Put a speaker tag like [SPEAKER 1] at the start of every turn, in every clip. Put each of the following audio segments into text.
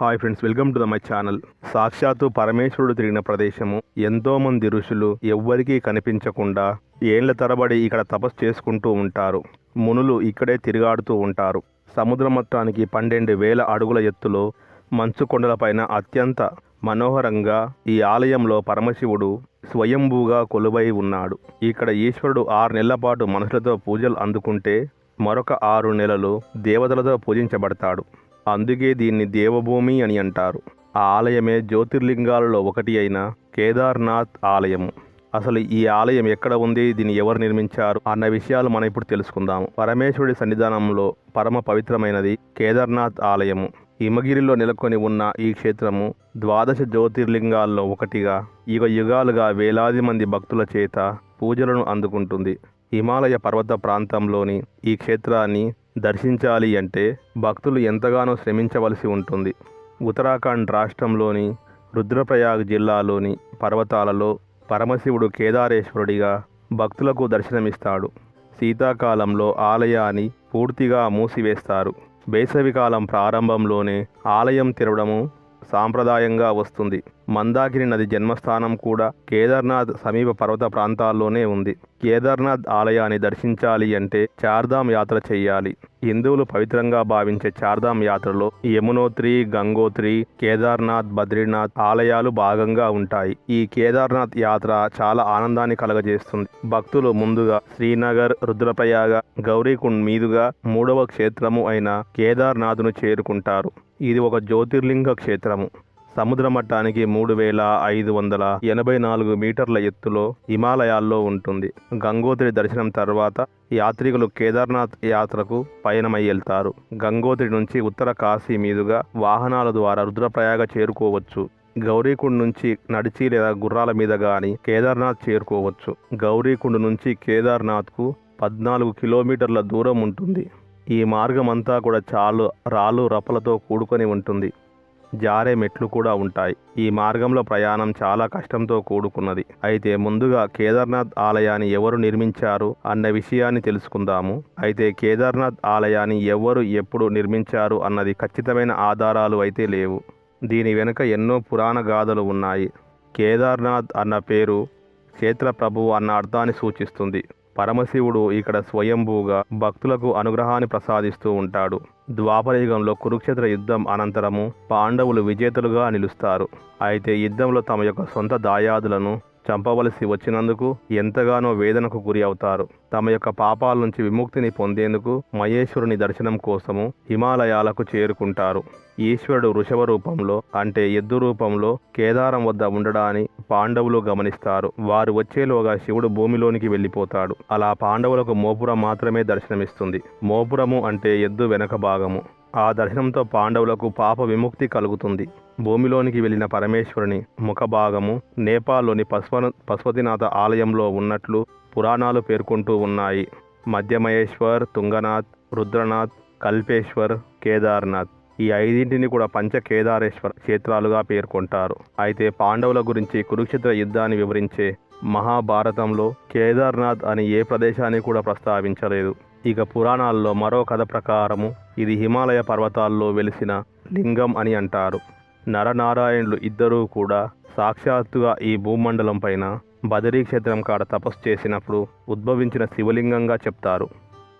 [SPEAKER 1] Hi friends welcome to the my channel సాక్షాత్తు పరమేశ్వరుడు తిరిగిన ప్రదేశము. ఎంతోమంది ఋషులు ఎవ్వరికీ కనిపించకుండా ఏండ్ల తరబడి ఇక్కడ తపస్సు చేసుకుంటూ ఉంటారు. మునులు ఇక్కడే తిరుగాడుతూ ఉంటారు. సముద్ర మొత్తానికి పన్నెండు వేల అడుగుల ఎత్తులో మంచు కొండలపైన అత్యంత మనోహరంగా ఈ ఆలయంలో పరమశివుడు స్వయంభూగా కొలువై ఉన్నాడు. ఇక్కడ ఈశ్వరుడు ఆరు నెలల పాటు మనుషులతో పూజలు అందుకుంటే మరొక ఆరు నెలలు దేవతలతో పూజించబడతాడు. అందుకే దీన్ని దేవభూమి అని అంటారు. ఆ ఆలయమే జ్యోతిర్లింగాలలో ఒకటి అయిన కేదార్నాథ్ ఆలయము. అసలు ఈ ఆలయం ఎక్కడ ఉంది? దీన్ని ఎవరు నిర్మించారు? అన్న విషయాలు మనం ఇప్పుడు తెలుసుకుందాము పరమేశ్వరుడి సన్నిధానంలో పరమ పవిత్రమైనది కేదార్నాథ్ ఆలయము. హిమగిరిలో నెలకొని ఉన్న ఈ క్షేత్రము ద్వాదశ జ్యోతిర్లింగాల్లో ఒకటిగా యుగ యుగాలుగా వేలాది మంది భక్తుల చేత పూజలను అందుకుంటుంది. హిమాలయ పర్వత ప్రాంతంలోని ఈ క్షేత్రాన్ని దర్శించాలి అంటే భక్తులు ఎంతగానో శ్రమించవలసి ఉంటుంది. ఉత్తరాఖండ్ రాష్ట్రంలోని రుద్రప్రయాగ్ జిల్లాలోని పర్వతాలలో పరమశివుడు కేదారేశ్వరుడిగా భక్తులకు దర్శనమిస్తాడు. శీతాకాలంలో ఆలయాన్ని పూర్తిగా మూసివేస్తారు. వేసవికాలం ప్రారంభంలోనే ఆలయం తెరవడము సాంప్రదాయంగా వస్తుంది. మందాకిని నది జన్మస్థానం కూడా కేదార్నాథ్ సమీప పర్వత ప్రాంతాల్లోనే ఉంది. కేదార్నాథ్ ఆలయాన్ని దర్శించాలి అంటే చార్ధామ్ యాత్ర చేయాలి. హిందువులు పవిత్రంగా భావించే చార్ధామ్ యాత్రలో యమునోత్రి గంగోత్రి కేదార్నాథ్ బద్రీనాథ్ ఆలయాలు భాగంగా ఉంటాయి. ఈ కేదార్నాథ్ యాత్ర చాలా ఆనందాన్ని కలగజేస్తుంది. భక్తులు ముందుగా శ్రీనగర్ రుద్రప్రయాగ గౌరీకుండ్ మీదుగా మూడవ క్షేత్రము అయిన కేదార్నాథ్ను చేరుకుంటారు. ఇది ఒక జ్యోతిర్లింగ క్షేత్రము. సముద్ర మట్టానికి మూడు వేల ఐదు వందల ఎనభై నాలుగు మీటర్ల ఎత్తులో హిమాలయాల్లో ఉంటుంది. గంగోత్రి దర్శనం తర్వాత యాత్రికులు కేదార్నాథ్ యాత్రకు పయనమై వెళ్తారు. గంగోత్రి నుంచి ఉత్తర కాశీ మీదుగా వాహనాల ద్వారా రుద్రప్రయాగ చేరుకోవచ్చు. గౌరీకుండ్ నుంచి నడిచి లేదా గుర్రాల మీద గాని కేదార్నాథ్ చేరుకోవచ్చు. గౌరీకుండ్ నుంచి కేదార్నాథ్కు పద్నాలుగు కిలోమీటర్ల దూరం ఉంటుంది. ఈ మార్గం అంతా కూడా చాలు రాళ్ళు రప్పలతో కూడుకొని ఉంటుంది. జారే మెట్లు కూడా ఉంటాయి. ఈ మార్గంలో ప్రయాణం చాలా కష్టంతో కూడుకున్నది. అయితే ముందుగా కేదార్నాథ్ ఆలయాన్ని ఎవరు నిర్మించారు అన్న విషయాన్ని తెలుసుకుందాము. అయితే కేదార్నాథ్ ఆలయాన్ని ఎవరు ఎప్పుడు నిర్మించారు అన్నది ఖచ్చితమైన ఆధారాలు అయితే లేవు. దీని వెనుక ఎన్నో పురాణ గాథలు ఉన్నాయి. కేదార్నాథ్ అన్న పేరు క్షేత్ర ప్రభువు అన్న అర్థాన్ని సూచిస్తుంది. పరమశివుడు ఇక్కడ స్వయంభూగా భక్తులకు అనుగ్రహాన్ని ప్రసాదిస్తూ ఉంటాడు. ద్వాపరయుగంలో కురుక్షేత్ర యుద్ధం అనంతరము పాండవులు విజేతలుగా నిలుస్తారు. అయితే యుద్ధంలో తమ యొక్క సొంత దాయాదులను చంపవలసి వచ్చినందుకు ఎంతగానో వేదనకు గురి అవుతారు. తమ యొక్క పాపాల నుంచి విముక్తిని పొందేందుకు మహేశ్వరుని దర్శనం కోసము హిమాలయాలకు చేరుకుంటారు. ఈశ్వరుడు వృషభ రూపంలో అంటే ఎద్దు రూపంలో కేదారం వద్ద ఉండడాన్ని పాండవులు గమనిస్తారు. వారు వచ్చేలోగా శివుడు భూమిలోనికి వెళ్ళిపోతాడు. అలా పాండవులకు మోపురం మాత్రమే దర్శనమిస్తుంది. మోపురము అంటే ఎద్దు వెనక భాగము. ఆ దర్శనంతో పాండవులకు పాప విముక్తి కలుగుతుంది. భూమిలోనికి వెళ్ళిన పరమేశ్వరుని ముఖభాగము నేపాల్లోని పశ్వ పశుపతినాథ ఆలయంలో ఉన్నట్లు పురాణాలు పేర్కొంటూ ఉన్నాయి. మధ్యమహేశ్వర్ తుంగనాథ్ రుద్రనాథ్ కల్పేశ్వర్ కేదార్నాథ్ ఈ ఐదింటిని కూడా పంచ కేదారేశ్వర క్షేత్రాలుగా పేర్కొంటారు. అయితే పాండవుల గురించి కురుక్షేత్ర యుద్ధాన్ని వివరించే మహాభారతంలో కేదార్నాథ్ అని ఏ ప్రదేశాన్ని కూడా ప్రస్తావించలేదు. ఇక పురాణాల్లో మరో కథ ప్రకారము ఇది హిమాలయ పర్వతాల్లో వెలిసిన లింగం అని అంటారు. నరనారాయణులు ఇద్దరూ కూడా సాక్షాత్తుగా ఈ భూమండలం పైన బదరీ క్షేత్రం కాడ తపస్సు చేసినప్పుడు ఉద్భవించిన శివలింగంగా చెప్తారు.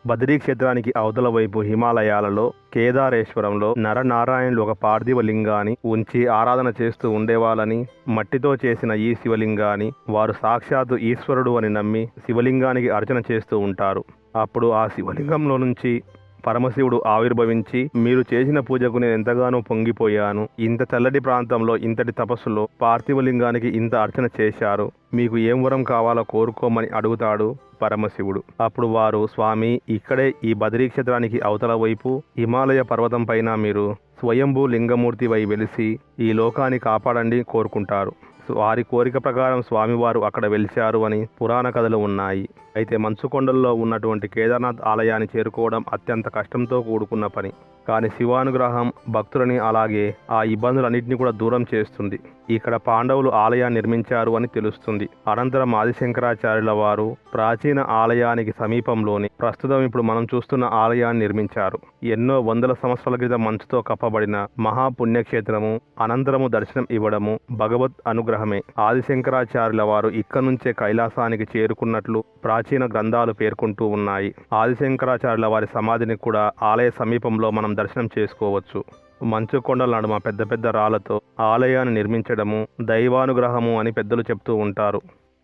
[SPEAKER 1] బదరీ క్షేత్రానికి అవతల వైపు హిమాలయాలలో కేదారేశ్వరంలో నరనారాయణులు ఒక పార్థివ లింగాన్ని ఉంచి ఆరాధన చేస్తూ ఉండేవాళ్ళని మట్టితో చేసిన ఈ శివలింగాన్ని వారు సాక్షాత్తు ఈశ్వరుడు అని నమ్మి శివలింగానికి అర్చన చేస్తూ ఉంటారు. అప్పుడు ఆ శివలింగంలో నుంచి పరమశివుడు ఆవిర్భవించి మీరు చేసిన పూజకు నేను ఎంతగానో పొంగిపోయాను. ఇంత చల్లటి ప్రాంతంలో ఇంతటి తపస్సులో పార్థివలింగానికి ఇంత అర్చన చేశారు. మీకు ఏం వరం కావాలో కోరుకోమని అడుగుతాడు పరమశివుడు. అప్పుడు వారు స్వామి ఇక్కడే ఈ బదరీక్షేత్రానికి అవతల వైపు హిమాలయ పర్వతం పైన మీరు స్వయంభూ లింగమూర్తి వై వెలిసి ఈ లోకాన్ని కాపాడండి కోరుకుంటారు. వారి కోరిక ప్రకారం స్వామివారు అక్కడ వెలిచారు అని పురాణ కథలు ఉన్నాయి. అయితే మంచుకొండల్లో ఉన్నటువంటి కేదార్నాథ్ ఆలయాన్ని చేరుకోవడం అత్యంత కష్టంతో కూడుకున్న పని. కానీ శివానుగ్రహం భక్తులని అలాగే ఆ ఇబ్బందులన్నింటినీ కూడా దూరం చేస్తుంది. ఇక్కడ పాండవులు ఆలయాన్ని నిర్మించారు అని తెలుస్తుంది. అనంతరం ఆదిశంకరాచార్యుల వారు ప్రాచీన ఆలయానికి సమీపంలోని ప్రస్తుతం ఇప్పుడు మనం చూస్తున్న ఆలయాన్ని నిర్మించారు. ఎన్నో వందల సంవత్సరాల క్రితం మంచుతో కప్పబడిన మహాపుణ్యక్షేత్రము అనంతరము దర్శనం ఇవ్వడము భగవత్ అనుగ్రహమే. ఆదిశంకరాచార్యుల వారు ఇక్కడ నుంచే కైలాసానికి చేరుకున్నట్లు ప్రాచీన గ్రంథాలు పేర్కొంటూ ఉన్నాయి. ఆదిశంకరాచార్యుల వారి సమాధిని కూడా ఆలయ సమీపంలో మనం దర్శనం చేసుకోవచ్చు. మంచు కొండల నడుమ పెద్ద పెద్ద రాళ్ళతో ఆలయాన్ని నిర్మించడము దైవానుగ్రహము అని పెద్దలు చెప్తూ ఉంటారు.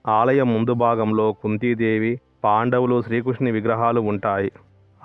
[SPEAKER 1] ఆలయం ముందు భాగంలో కుంతీదేవి పాండవులు శ్రీకృష్ణుని విగ్రహాలు ఉంటాయి.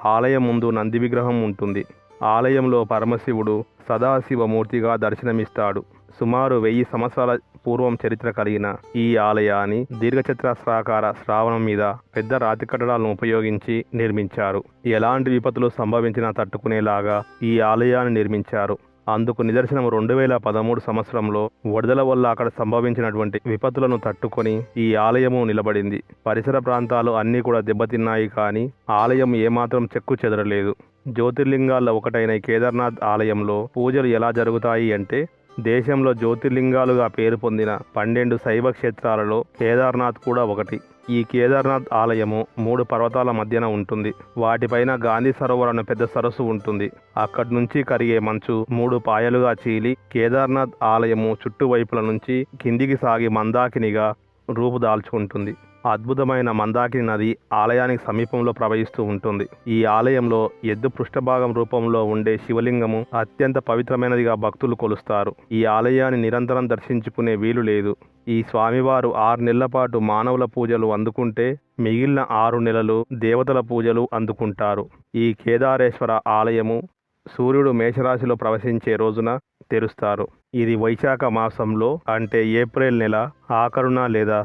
[SPEAKER 1] ఆలయం ముందు నంది విగ్రహం ఉంటుంది. ఆలయంలో పరమశివుడు సదాశివమూర్తిగా దర్శనమిస్తాడు. సుమారు వెయ్యి సంవత్సరాల పూర్వం చరిత్ర కలిగిన ఈ ఆలయాన్ని దీర్ఘచతురస్రాకార శ్రావణం మీద పెద్ద రాతి కట్టడాలను ఉపయోగించి నిర్మించారు. ఎలాంటి విపత్తులు సంభవించినా తట్టుకునేలాగా ఈ ఆలయాన్ని నిర్మించారు. అందుకు నిదర్శనం రెండు వేల పదమూడు సంవత్సరంలో వరదల వల్ల అక్కడ సంభవించినటువంటి విపత్తులను తట్టుకొని ఈ ఆలయము నిలబడింది. పరిసర ప్రాంతాలు అన్నీ కూడా దెబ్బతిన్నాయి కానీ ఆలయం ఏమాత్రం చెక్కు చెదరలేదు. జ్యోతిర్లింగాల్లో ఒకటైన కేదార్నాథ్ ఆలయంలో పూజలు ఎలా జరుగుతాయి అంటే దేశంలో జ్యోతిర్లింగాలుగా పేరు పొందిన పన్నెండు శైవ క్షేత్రాలలో కేదార్నాథ్ కూడా ఒకటి. ఈ కేదార్నాథ్ ఆలయము మూడు పర్వతాల మధ్యన ఉంటుంది. వాటిపైన గాంధీ సరోవర్ అనే పెద్ద సరస్సు ఉంటుంది. అక్కడి నుంచి కరిగే మంచు మూడు పాయలుగా చీలి కేదార్నాథ్ ఆలయము చుట్టువైపుల నుంచి కిందికి సాగి మందాకినిగా రూపుదాల్చుకుంటుంది అద్భుతమైన మందాకిని నది ఆలయానికి సమీపంలో ప్రవహిస్తూ ఉంటుంది. ఈ ఆలయంలో ఎద్దు పృష్ఠభాగం రూపంలో ఉండే శివలింగము అత్యంత పవిత్రమైనదిగా భక్తులు కొలుస్తారు. ఈ ఆలయాన్ని నిరంతరం దర్శించుకునే వీలు లేదు. ఈ స్వామివారు ఆరు నెలల పాటు మానవుల పూజలు అందుకుంటే మిగిలిన ఆరు నెలలు దేవతల పూజలు అందుకుంటారు. ఈ కేదారేశ్వర ఆలయము సూర్యుడు మేషరాశిలో ప్రవశించే రోజున తెరుస్తారు. ఇది వైశాఖ మాసంలో అంటే ఏప్రిల్ నెల ఆఖరున లేదా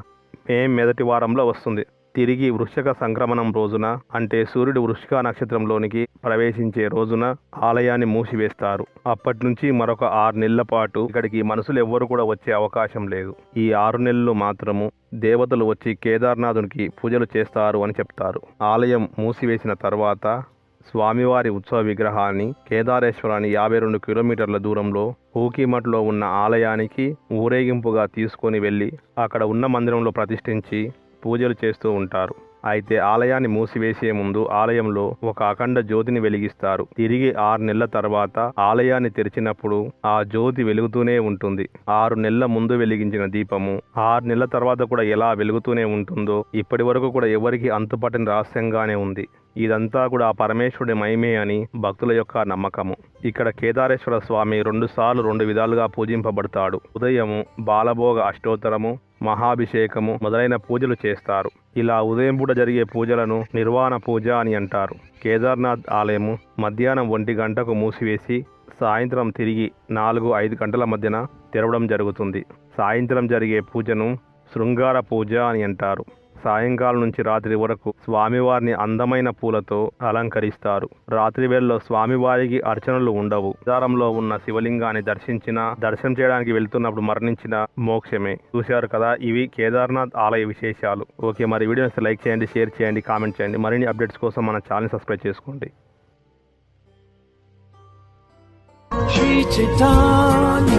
[SPEAKER 1] మే మొదటి వారంలో వస్తుంది. తిరిగి వృషక సంక్రమణం రోజున అంటే సూర్యుడు వృషిక నక్షత్రంలోనికి ప్రవేశించే రోజున ఆలయాన్ని మూసివేస్తారు. అప్పటి నుంచి మరొక ఆరు నెలల పాటు ఇక్కడికి మనుషులు ఎవ్వరు కూడా వచ్చే అవకాశం లేదు. ఈ ఆరు నెలలు మాత్రము దేవతలు వచ్చి కేదార్నాథునికి పూజలు చేస్తారు అని చెప్తారు. ఆలయం మూసివేసిన తర్వాత స్వామివారి ఉత్సవ విగ్రహాన్ని కేదారేశ్వరాన్ని యాభై రెండు కిలోమీటర్ల దూరంలో హూకీమఠ్లో ఉన్న ఆలయానికి ఊరేగింపుగా తీసుకొని వెళ్ళి అక్కడ ఉన్న మందిరంలో ప్రతిష్ఠించి పూజలు చేస్తూ ఉంటారు. అయితే ఆలయాన్ని మూసివేసే ముందు ఆలయంలో ఒక అఖండ జ్యోతిని వెలిగిస్తారు. తిరిగి ఆరు నెలల తర్వాత ఆలయాన్ని తెరిచినప్పుడు ఆ జ్యోతి వెలుగుతూనే ఉంటుంది. ఆరు నెలల ముందు వెలిగించిన దీపము ఆరు నెలల తర్వాత కూడా ఎలా వెలుగుతూనే ఉంటుందో ఇప్పటి వరకు కూడా ఎవరికి అంతుపట్టని రహస్యంగానే ఉంది. ఇదంతా కూడా ఆ పరమేశ్వరుడి మహిమే అని భక్తుల యొక్క నమ్మకము. ఇక్కడ కేదారేశ్వర స్వామి రెండుసార్లు రెండు విధాలుగా పూజింపబడతాడు. ఉదయము బాలభోగ అష్టోత్తరము మహాభిషేకము మొదలైన పూజలు చేస్తారు. ఇలా ఉదయం పూట జరిగే పూజలను నిర్వాణ పూజ అని అంటారు. కేదార్నాథ్ ఆలయము మధ్యాహ్నం ఒంటి గంటకు మూసివేసి సాయంత్రం తిరిగి నాలుగు ఐదు గంటల మధ్యన తెరవడం జరుగుతుంది. సాయంత్రం జరిగే పూజను శృంగార పూజ అని అంటారు. సాయంకాలం నుంచి రాత్రి వరకు స్వామివారిని అందమైన పూలతో అలంకరిస్తారు. రాత్రి వేళలో స్వామివారికి అర్చనలు ఉండవు. ఆధారంలో ఉన్న శివలింగాన్ని దర్శించిన దర్శనం చేయడానికి వెళ్తున్నప్పుడు మరణించిన మోక్షమే. చూశారు కదా ఇవి కేదార్నాథ్ ఆలయ విశేషాలు. ఓకే మరి వీడియోస్ లైక్ చేయండి షేర్ చేయండి కామెంట్ చేయండి. మరిన్ని అప్డేట్స్ కోసం మన ఛానల్ సబ్స్క్రైబ్ చేసుకోండి.
[SPEAKER 2] శ్రీ చైతన్య